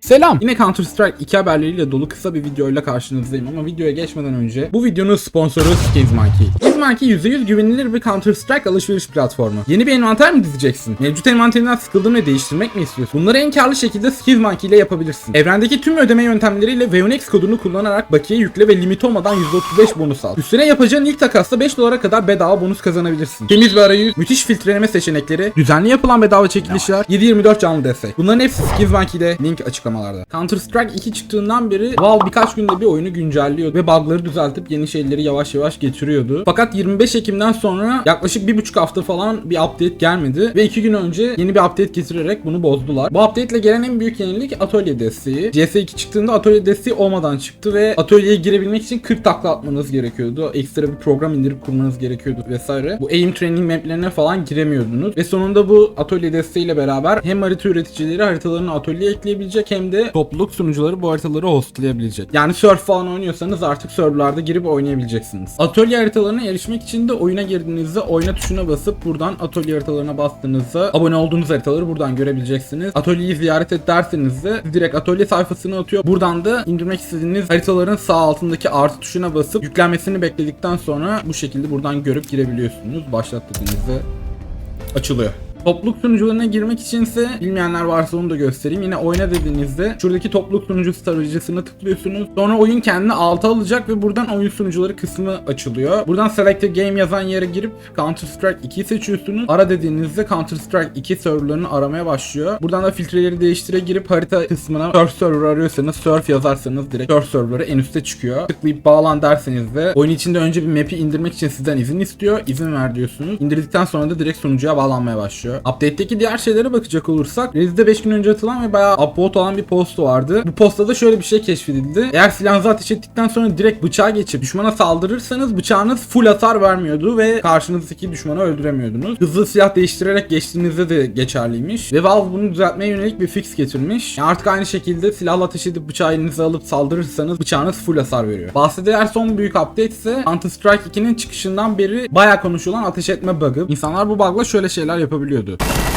Selam. Yine Counter Strike 2 haberleriyle dolu kısa bir videoyla karşınızdayım ama videoya geçmeden önce bu videonun sponsoru Skizmonkey. Skizmonkey %100 güvenilir bir Counter Strike alışveriş platformu. Yeni bir envanter mi dizeceksin? Mevcut envanterinden sıkıldın ve değiştirmek mi istiyorsun? Bunları en karlı şekilde Skizmonkey ile yapabilirsin. Evrendeki tüm ödeme yöntemleriyle VNX kodunu kullanarak bakiye yükle ve limit olmadan %35 bonus al. Üstüne yapacağın ilk takasta 5 dolara kadar bedava bonus kazanabilirsin. Temiz bir arayüz, müthiş filtreleme seçenekleri, düzenli yapılan bedava çekilişler, 7-24 canlı destek. Bunların hepsi Skizmonkey'de link açıklamalarda. Counter Strike 2 çıktığından beri Valve birkaç günde bir oyunu güncelliyordu ve bug'ları düzeltip yeni şeyleri yavaş yavaş getiriyordu. Fakat 25 Ekim'den sonra yaklaşık 1,5 hafta falan bir update gelmedi ve 2 gün önce yeni bir update getirerek bunu bozdular. Bu update ile gelen en büyük yenilik atölye desteği. CS2 çıktığında atölye desteği olmadan çıktı ve atölyeye girebilmek için 40 takla atmanız gerekiyordu. Ekstra bir program indirip kurmanız gerekiyordu vesaire. Bu aim training maplerine falan giremiyordunuz. Ve sonunda bu atölye desteğiyle beraber hem harita üreticileri haritalarını atölyeye ekleyebilecek hem de topluluk sunucuları bu haritaları hostlayabilecek. Yani surf falan oynuyorsanız artık serverlarda girip oynayabileceksiniz. Atölye haritalarına erişmek için de oyuna girdiğinizde oyna tuşuna basıp buradan atölye haritalarına bastığınızda abone olduğunuz haritaları buradan görebileceksiniz. Atölyeyi ziyaret et de direkt atölye sayfasına atıyor. Buradan da indirmek istediğiniz haritaların sağ altındaki artı tuşuna basıp yüklenmesini bekledikten sonra bu şekilde buradan görüp girebiliyorsunuz. Başlat dediğinizde açılıyor. Topluluk sunucularına girmek içinse bilmeyenler varsa onu da göstereyim. Yine oyna dediğinizde şuradaki topluluk sunucusu tarayıcısına tıklıyorsunuz. Sonra oyun kendini alta alacak ve buradan oyun sunucuları kısmı açılıyor. Buradan Select a Game yazan yere girip Counter Strike 2'yi seçiyorsunuz. Ara dediğinizde Counter Strike 2 serverlarını aramaya başlıyor. Buradan da filtreleri değiştire girip harita kısmına Surf server arıyorsanız Surf yazarsanız direkt Surf serverı en üste çıkıyor. Tıklayıp bağlan derseniz de oyun içinde önce bir map'i indirmek için sizden izin istiyor. İzin ver diyorsunuz. İndirdikten sonra da direkt sunucuya bağlanmaya başlıyor. Update'teki diğer şeylere bakacak olursak Reddit'te 5 gün önce atılan ve bayağı upvote olan bir post vardı. Bu postta da şöyle bir şey keşfedildi. Eğer silahınızı ateş ettikten sonra direkt bıçağa geçip düşmana saldırırsanız bıçağınız full hasar vermiyordu ve karşınızdaki düşmanı öldüremiyordunuz. Hızlı silah değiştirerek geçtiğinizde de geçerliymiş. Ve Valve bunu düzeltmeye yönelik bir fix getirmiş. Yani artık aynı şekilde silahla ateş edip bıçağı elinize alıp saldırırsanız bıçağınız full hasar veriyor. Bahsedilen son büyük update ise Counter Strike 2'nin çıkışından beri bayağı konuşulan ateş etme bug'ı. İnsanlar bu bug'la şöyle şeyler yapabiliyordu.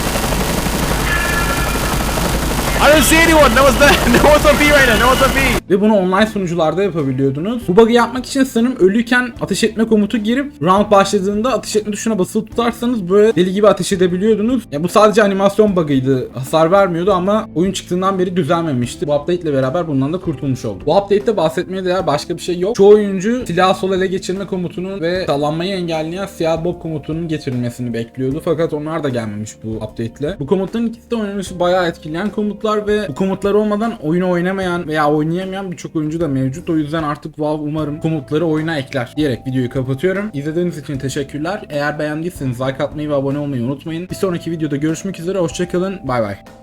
I don't see anyone. No one's there. No one's on B right now. No one's on B. Ve bunu online sunucularda yapabiliyordunuz. Bu bug'ı yapmak için sanırım ölüyken ateş etme komutu girip round başladığında ateş etme tuşuna basılı tutarsanız böyle deli gibi ateş edebiliyordunuz. Ya bu sadece animasyon bug'ıydı. Hasar vermiyordu ama oyun çıktığından beri düzelmemişti. Bu update ile beraber bundan da kurtulmuş olduk. Bu update'te bahsetmeye değer başka bir şey yok. Çoğu oyuncu silah sol ele geçirme komutunun ve sallanmayı engelleyen siyah bob komutunun getirilmesini bekliyordu. Fakat onlar da gelmemiş bu update ile. Bu komutların ikisi de oynanışı bayağı etkileyen komutlar ve bu komutlar olmadan oyunu oynamayan veya oynayamayan birçok oyuncu da mevcut. O yüzden artık Valve umarım komutları oyuna ekler diyerek videoyu kapatıyorum. İzlediğiniz için teşekkürler. Eğer beğendiyseniz like atmayı ve abone olmayı unutmayın. Bir sonraki videoda görüşmek üzere. Hoşçakalın. Bay bay.